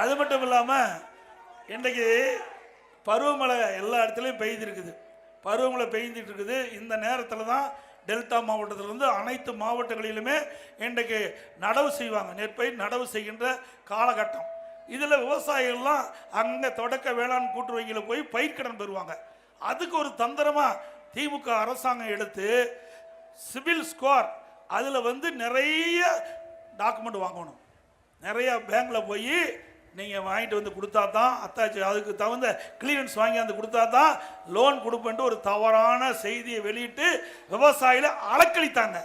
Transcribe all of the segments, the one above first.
அது மட்டும் இல்லாமல் இன்றைக்கு பருவமழை எல்லா இடத்துலையும் பெய்திருக்குது. பருவமழை பெய்ஞ்சிட்டு இருக்குது. இந்த நேரத்தில் தான் டெல்டா மாவட்டத்திலிருந்து அனைத்து மாவட்டங்களிலுமே இன்றைக்கு நடவு செய்வாங்க. நெற்பயிர் நடவு செய்கின்ற காலகட்டம். இதில் விவசாயிகள்லாம் அங்கே தொடக்க வேளாண் கூட்டு வங்கியில் போய் பயிர்க்கடன் பெறுவாங்க. அதுக்கு ஒரு தந்திரமாக திமுக அரசாங்கம் எடுத்து சிபில் ஸ்கோர் அதில் வந்து நிறைய டாக்குமெண்ட் வாங்கணும். நிறைய பேங்கில் போய் நீங்கள் வாங்கிட்டு வந்து கொடுத்தா தான் அத்தாச்சி அதுக்கு தகுந்த கிளியரன்ஸ் வாங்கி வந்து கொடுத்தா தான் லோன் கொடுப்பேன்ட்டு ஒரு தவறான செய்தியை வெளியிட்டு விவசாயிகளை அலக்களித்தாங்க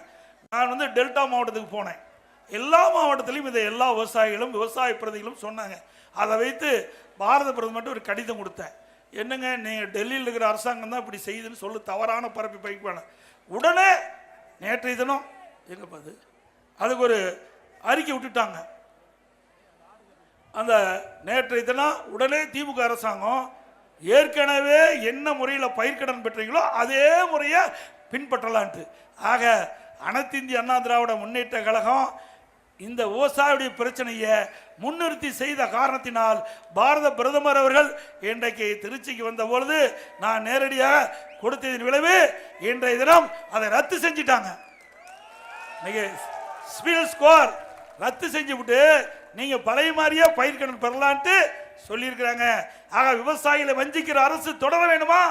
நான் வந்து டெல்டா மாவட்டத்துக்கு போனேன். எல்லா மாவட்டத்திலையும் இதை எல்லா விவசாயிகளும் விவசாய பிரதிகளும் சொன்னாங்க. அதை வைத்து பாரத பிரதமர்கிட்ட ஒரு கடிதம் கொடுத்தேன். என்னங்க நீங்கள் டெல்லியில் இருக்கிற அரசாங்கம் தான் இப்படி செய்யுதுன்னு சொல்லி தவறான பரப்பி பயிப்பான உடனே நேற்றைய தினம் எங்கே அது? அதுக்கு ஒரு அறிக்கை விட்டுட்டாங்க. அந்த நேற்றைய தினம் உடனே திமுக அரசாங்கம் ஏற்கனவே என்ன முறையில் பயிர்க்கடன் பெற்றீங்களோ அதே முறையை பின்பற்றலான்ட்டு. ஆக அனைத்திந்திய அண்ணா திராவிட முன்னேற்ற கழகம் இந்த விவசாயியுடைய பிரச்சனையை முன்னிறுத்தி செய்த காரணத்தினால் பாரத பிரதமர் அவர்கள் இன்றைக்கு திருச்சிக்கு வந்த பொழுது நான் நேரடியாக கொடுத்ததின் விளைவு இன்றைய தினம் அதை ரத்து செஞ்சிட்டாங்க. இன்னைக்கு ஸ்பீல் ஸ்கோர் ரத்து செஞ்சு விட்டு நீங்க பழைய மாதிரியே பயிர்க்கடன் பெறலான்ட்டு சொல்லியிருக்கிறாங்க. ஆக விவசாயிகளை வஞ்சிக்கிற அரசு தொடர வேணுமா